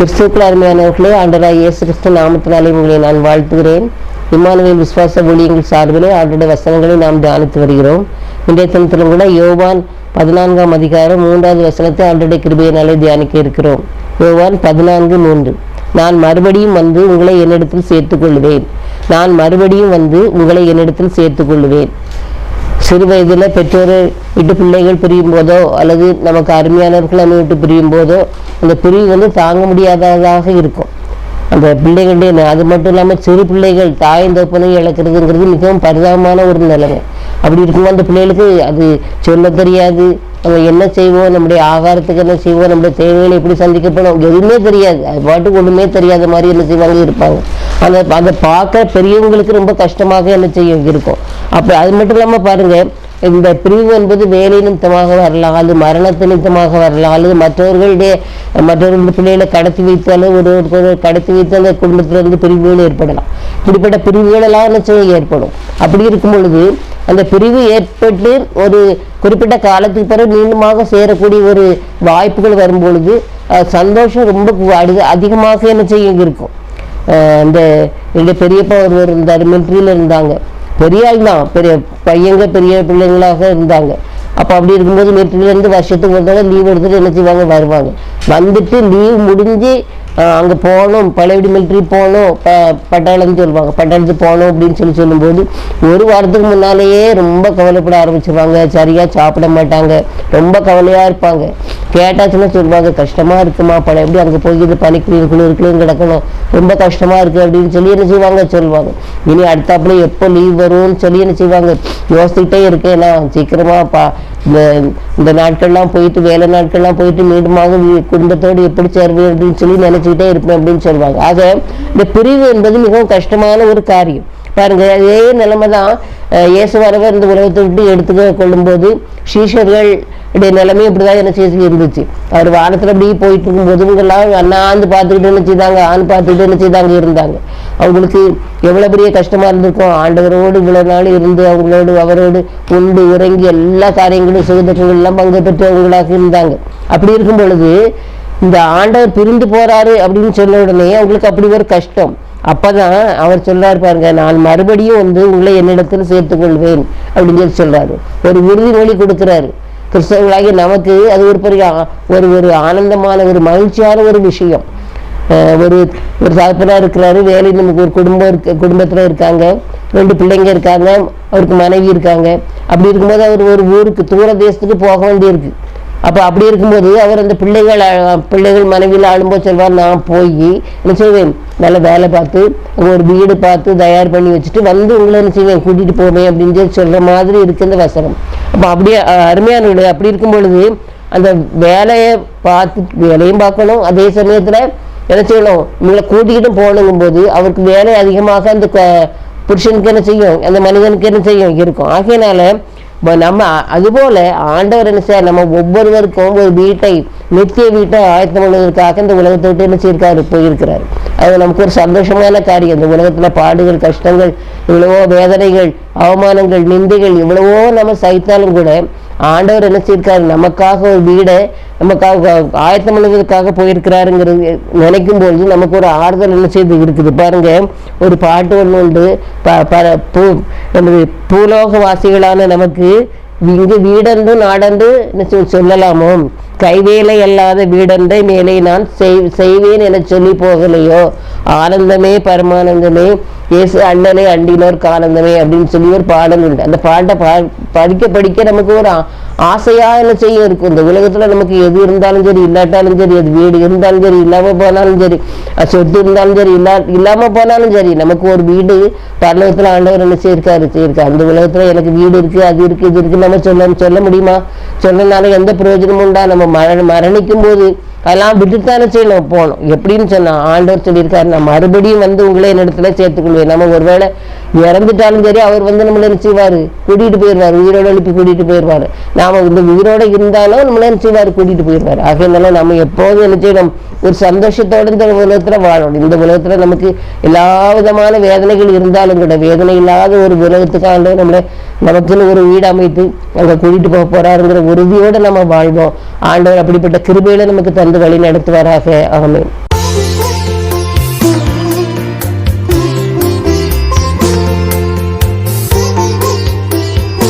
கிறிஸ்துக்கள் அருமையானவர்களே ஆண்டராய் இயேசு கிறிஸ்து நாமத்தினாலே உங்களை நான் வாழ்த்துகிறேன். இம்மானுவேல் விசுவாச ஊழியங்கள் சார்பிலே ஆண்டுடைய வசனங்களை நாம் தியானித்து வருகிறோம். இன்றைய தினத்திலும் கூட யோவான் பதினான்காம் அதிகாரம் மூன்றாவது வசனத்தை ஆண்டுடைய கிருபையினாலே தியானிக்க இருக்கிறோம். யோவான் பதினான்கு மூன்று. நான் மறுபடியும் வந்து உங்களை என்னிடத்தில் சேர்த்துக் கொள்வேன் நான் மறுபடியும் வந்து உங்களை என்னிடத்தில் சேர்த்துக் கொள்வேன் சிறு வயதில் பெற்றோரை விட்டு பிள்ளைகள் பிரியும் போதோ அல்லது நமக்கு அருமையானவர்கள் நம்ம விட்டு பிரியும் போதோ அந்த பிரிவு வந்து தாங்க முடியாததாக இருக்கும். அந்த பிள்ளைகளுடைய அது மட்டும் இல்லாமல் சிறு பிள்ளைகள் தாயின் தோப்பனை இழக்கிறதுங்கிறது மிகவும் பரிதாபமான ஒரு நிலைமை. அப்படி இருக்கும்போது அந்த பிள்ளைகளுக்கு அது சொல்ல தெரியாது. நம்ம என்ன செய்வோம் நம்முடைய ஆகாரத்துக்கு என்ன செய்வோம் நம்முடைய தேவைகளை எப்படி சந்திக்கப்படும் எதுவுமே தெரியாது. அது பாட்டுக்கு ஒன்றுமே தெரியாத மாதிரி என்ன செய்வாங்க இருப்பாங்க. அந்த அதை பார்க்க பெரியவங்களுக்கு ரொம்ப கஷ்டமாக என்ன செய்ய இருக்கும். அப்போ அது மட்டும் இல்லாமல் பாருங்கள் இந்த பிரிவு என்பது வேலை நிமித்தமாக வரலாம் அல்லது மரணத்து நிமித்தமாக வரலாம் அல்லது மற்றவர்களுடைய மற்றவர்களுடைய பிள்ளைகளை கடத்தி வைத்தாலும் ஒரு ஒரு கடத்தி வைத்து அந்த குடும்பத்திலிருந்து பிரிவுகள் ஏற்படலாம். இப்படிப்பட்ட பிரிவுகள் எல்லாம் என்ன செய்ய ஏற்படும்? அப்படி இருக்கும் பொழுது அந்த பிரிவு ஏற்பட்டு ஒரு குறிப்பிட்ட காலத்துக்கு பிறகு மீண்டுமாக சேரக்கூடிய ஒரு வாய்ப்புகள் வரும் பொழுது சந்தோஷம் ரொம்ப அதிகமாக என்ன செய்ய இருக்கும். இந்த எங்கள் பெரியப்பா ஒருவர் இருந்தார் மிலிட்ரியில் இருந்தாங்க. பெரிய ஆள் தான் பெரிய பையங்க பெரிய பிள்ளைங்களாக இருந்தாங்க. அப்போ அப்படி இருக்கும்போது மிலிட்ரியிலேருந்து வருஷத்துக்கு ஒரு தடவை லீவ் எடுத்துகிட்டு என்ன செய்வாங்க? வருவாங்க. வந்துட்டு லீவ் முடிஞ்சு அங்கே போகணும் பழையபடி மிலிட்ரி போகணும் ப பட்டாளம்னு சொல்லுவாங்க. பட்டாளத்து போகணும் அப்படின்னு சொல்லி சொல்லும்போது ஒரு வாரத்துக்கு முன்னாலேயே ரொம்ப கவலைப்பட ஆரம்பிச்சிருவாங்க. சரியாக சாப்பிட மாட்டாங்க. ரொம்ப கவலையாக இருப்பாங்க. கேட்டாச்சுன்னா சொல்லுவாங்க கஷ்டமாக இருக்குமா பழையபடி அங்கே போய் இது பனிக்குளிர் குளிருக்குள்ளேயும் கிடக்கணும். ரொம்ப கஷ்டமாக இருக்குது அப்படின்னு சொல்லி என்ன செய்வாங்க? சொல்லுவாங்க. இனி அடுத்தாப்புல எப்போ லீவ் வரும்னு சொல்லி என்ன செய்வாங்க? யோசிச்சுக்கிட்டே இருக்கேன் நான். சீக்கிரமாக பா இந்த இந்த நாட்கள்லாம் போயிட்டு வேலை நாட்கள்லாம் போயிட்டு மீண்டுமாக குடும்பத்தோடு எப்படி சேர்வு அப்படின்னு சொல்லி நினச்சிக்கிட்டே இருப்பேன் அப்படின்னு சொல்லுவாங்க. ஆக இந்த பிரிவு என்பது மிகவும் கஷ்டமான ஒரு காரியம். பாருங்க அதே நிலைமை தான் இயேசு வரவர் இந்த உலகத்தை விட்டு எடுத்துக்க கொள்ளும்போது ஷீஷர்கள் இப்படி நிலைமை இப்படிதான் என்ன செய்து இருந்துச்சு. அவர் வானத்துல அப்படியே போயிட்டு இருக்கும்போது இவங்கெல்லாம் அண்ணாந்து பார்த்துக்கிட்டு என்ன செய்தாங்க ஆண் பார்த்துக்கிட்டு என்ன செய்தாங்க இருந்தாங்க. அவங்களுக்கு எவ்வளவு பெரிய கஷ்டமா இருந்திருக்கும். ஆண்டவரோடு இவ்வளவு நாள் இருந்து அவங்களோடு அவரோடு உண்டு உறங்கி எல்லா காரியங்களும் சுகதர்கள் எல்லாம் பங்கு பெற்றவங்களாக இருந்தாங்க. அப்படி இருக்கும் பொழுது இந்த ஆண்டவர் பிரிந்து போறாரு அப்படின்னு சொன்ன உடனே அவங்களுக்கு அப்படி ஒரு கஷ்டம். அப்பதான் அவர் சொல்றாரு பாருங்க நான் மறுபடியும் வந்து உங்களை என்னிடத்தில் சேர்த்துக் கொள்வேன் அப்படின்னு சொல்லி சொல்றாரு. ஒரு உறுதிமொழி கொடுக்குறாரு. கிறிஸ்தவர்களாகி நமக்கு அது ஒரு பெரிய ஒரு ஒரு ஆனந்தமான ஒரு மகிழ்ச்சியான ஒரு விஷயம். ஒரு ஒரு தகப்பனாக இருக்கிறாரு வேலை நமக்கு ஒரு குடும்பம் இருக்க குடும்பத்துல இருக்காங்க ரெண்டு பிள்ளைங்க இருக்காங்க அவருக்கு மனைவி இருக்காங்க. அப்படி இருக்கும்போது அவர் ஒரு ஊருக்கு தூர தேசத்துக்கு போக வேண்டியிருக்கு. அப்போ அப்படி இருக்கும்போது அவர் அந்த பிள்ளைகள் பிள்ளைகள் மனைவியில் ஆளும்போது சொல்வார் நான் போய் என்ன செய்வேன்? நல்ல வேலை பார்த்து ஒரு வீடு பார்த்து தயார் பண்ணி வச்சுட்டு வந்து உங்களை என்ன செய்வேன்? கூட்டிட்டு போவேன் அப்படின்னு சொல்லி சொல்ற மாதிரி இருக்கு இந்த வசனம். அப்போ அப்படியே அருமையான அருமையான அப்படி இருக்கும் பொழுது அந்த வேலையை பார்த்து வேலையும் பார்க்கணும். அதே சமயத்தில் என்ன செய்யணும்? உங்களை கூட்டிக்கிட்டு போகணுங்கும் போது அவருக்கு வேலை அதிகமாக அந்த புருஷனுக்கு என்ன செய்யும்? அந்த மனிதனுக்கு என்ன செய்யும்? இருக்கும். ஆகையினால நம்ம அதுபோல ஆண்டவர் என்ன செய்ய நம்ம ஒவ்வொருவருக்கும் ஒரு வீட்டை நித்திய வீட்டை ஆயத்தம் பண்ணுவதற்காக இந்த உலகத்தை விட்டு என்ன செய்யிருக்காரு போயிருக்கிறாரு. அது நமக்கு ஒரு சந்தோஷமான காரியம். இந்த உலகத்துல பாடுகள் கஷ்டங்கள் இவ்வளவோ வேதனைகள் அவமானங்கள் நிந்தைகள் இவ்வளவோ நம்ம சகித்தாலும் கூட ஆண்டவர் என்ன செய்யிருக்காரு நமக்காக ஒரு வீடை நமக்காக ஆயத்தம் பண்ணுவதற்காக போயிருக்கிறாருங்கிறது நினைக்கும் பொழுது நமக்கு ஒரு ஆறுதல் என்ன செய்து இருக்குது? பாருங்க ஒரு பாட்டு ஒன்று உண்டு. ப- ப- பூ நமது பூலோகவாசிகளான நமக்கு இங்கு வீடன்று நாடன்று என்ன சொல்லலாமோ? கைவேலை அல்லாத வீடன்றை மேலே நான் செய்- செய்வேன் என சொல்லி போகலையோ? ஆனந்தமே பரமானந்தமே இயேசு அண்ணனே அண்டினோர் காலந்தமே அப்படின்னு சொல்லி ஒரு பாடல் உண்டு. அந்த பாட்டை பா படிக்க படிக்க நமக்கு ஒரு ஆசையாக ஆசையா என்ன செய்ய இருக்கும்? இந்த உலகத்துல நமக்கு எது இருந்தாலும் சரி இல்லாட்டாலும் சரி அது வீடு இருந்தாலும் சரி இல்லாம போனாலும் சரி சொத்து இருந்தாலும் சரி இல்லா இல்லாம போனாலும் சரி நமக்கு ஒரு வீடு பரலோகத்துல ஆண்டவர் என்ன செய்யிருக்காரு? செய்யிருக்காரு அந்த உலகத்துல எனக்கு வீடு இருக்கு அது இருக்கு இது இருக்கு நம்ம சொல்ல சொல்ல முடியுமா? சொன்னனால எந்த பிரயோஜனமும் உண்டா? நம்ம மர மரணிக்கும் போது அதெல்லாம் விட்டுத்தானே செய்யணும். போகணும். எப்படின்னு சொன்னா ஆண்டவர் சொல்லியிருக்காரு நான் மறுபடியும் வந்து உங்களே என்னிடத்துல சேர்த்துக்கொள்வேன். நம்ம ஒருவேளை இறந்துட்டாலும் சரி அவர் வந்து நம்மளை என்ன கூட்டிகிட்டு கூட்டிட்டு போயிடுவார். உயிரோட எழுப்பி கூட்டிகிட்டு போயிடுவாரு. நாம் இந்த உயிரோட இருந்தாலும் நம்மளை என்ன கூட்டிகிட்டு கூட்டிட்டு போயிடுவாரு. ஆகையினால நம்ம எப்போதும் என்ன செய்யணும்? ஒரு சந்தோஷத்தோடு இந்த உலகத்தில் வாழணும். இந்த உலகத்தில் நமக்கு எல்லா விதமான வேதனைகள் இருந்தாலும் கூட வேதனை இல்லாத ஒரு உலகத்துக்காக நம்மளை நமக்குன்னு ஒரு வீடு அமைத்து அங்கே கூட்டிட்டு போக போகிறாருங்கிற உறுதியோடு நம்ம வாழ்வோம். ஆண்டவர் அப்படிப்பட்ட கிருபையில நமக்கு தந்து வழி நடத்துவாராக. ஆமே